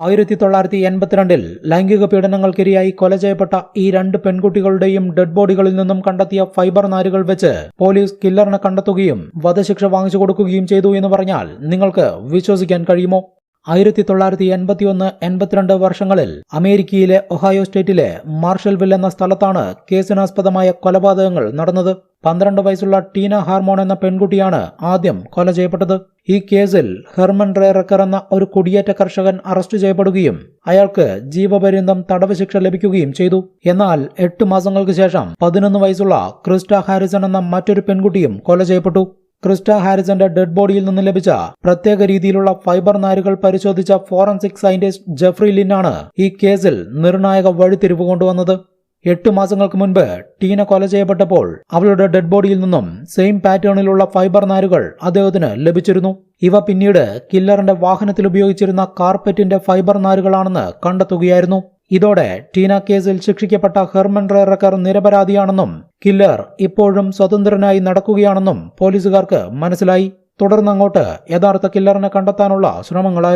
ആയിരത്തി തൊള്ളായിരത്തി എൺപത്തിരണ്ടിൽ ലൈംഗിക പീഡനങ്ങൾക്കിരയായി കൊല ചെയ്യപ്പെട്ട ഈ രണ്ട് പെൺകുട്ടികളുടെയും ഡെഡ് ബോഡികളിൽ നിന്നും കണ്ടെത്തിയ ഫൈബർ നാരുകൾ വെച്ച് പോലീസ് കില്ലറിനെ കണ്ടെത്തുകയും വധശിക്ഷ വാങ്ങിച്ചു കൊടുക്കുകയും ചെയ്തു എന്ന് പറഞ്ഞാൽ നിങ്ങൾക്ക് വിശ്വസിക്കാൻ കഴിയുമോ? ആയിരത്തി തൊള്ളായിരത്തി എൺപത്തിയൊന്ന് എൺപത്തിരണ്ട് വർഷങ്ങളിൽ അമേരിക്കയിലെ ഒഹായോ സ്റ്റേറ്റിലെ മാർഷൽവിൽ എന്ന സ്ഥലത്താണ് കേസിനാസ്പദമായ കൊലപാതകങ്ങൾ നടന്നത്. പന്ത്രണ്ട് വയസ്സുള്ള ടീന ഹാർമോൺ എന്ന പെൺകുട്ടിയാണ് ആദ്യം കൊല ചെയ്യപ്പെട്ടത്. ഈ കേസിൽ ഹെർമൻ റേറക്കർ എന്ന ഒരു കുടിയേറ്റ കർഷകൻ അറസ്റ്റ് ചെയ്യപ്പെടുകയും അയാൾക്ക് ജീവപര്യന്തം തടവ് ശിക്ഷ ലഭിക്കുകയും ചെയ്തു. എന്നാൽ എട്ട് മാസങ്ങൾക്ക് ശേഷം പതിനൊന്ന് വയസ്സുള്ള ക്രിസ്റ്റ ഹാരിസൺ എന്ന മറ്റൊരു പെൺകുട്ടിയും കൊല ചെയ്യപ്പെട്ടു. ക്രിസ്റ്റ ഹാരിസന്റെ ഡെഡ് ബോഡിയിൽ നിന്ന് ലഭിച്ച പ്രത്യേക രീതിയിലുള്ള ഫൈബർ നാരുകൾ പരിശോധിച്ച ഫോറൻസിക് സയന്റിസ്റ്റ് ജെഫ്രി ലിന്നാണ് ഈ കേസിൽ നിർണായക വഴിത്തിരിവ് കൊണ്ടുവന്നത്. എട്ട് മാസങ്ങൾക്ക് മുൻപ് ടീന കൊല ചെയ്യപ്പെട്ടപ്പോൾ അവളുടെ ഡെഡ് ബോഡിയിൽ നിന്നും സെയിം പാറ്റേണിലുള്ള ഫൈബർ നാരുകൾ അദ്ദേഹത്തിന് ലഭിച്ചിരുന്നു. ഇവ പിന്നീട് കില്ലറിന്റെ വാഹനത്തിൽ ഉപയോഗിച്ചിരുന്ന കാർപ്പറ്റിന്റെ ഫൈബർ നാരുകളാണെന്ന് കണ്ടെത്തുകയായിരുന്നു. ഇതോടെ ടീന കേസിൽ ശിക്ഷിക്കപ്പെട്ട ഹെർമൻ റേറക്കർ നിരപരാധിയാണെന്നും കില്ലർ ഇപ്പോഴും സ്വതന്ത്രനായി നടക്കുകയാണെന്നും പോലീസുകാർക്ക് മനസ്സിലായി. തുടർന്നങ്ങോട്ട് യഥാർത്ഥ കില്ലറിനെ കണ്ടെത്താനുള്ള ശ്രമങ്ങളായിരുന്നു.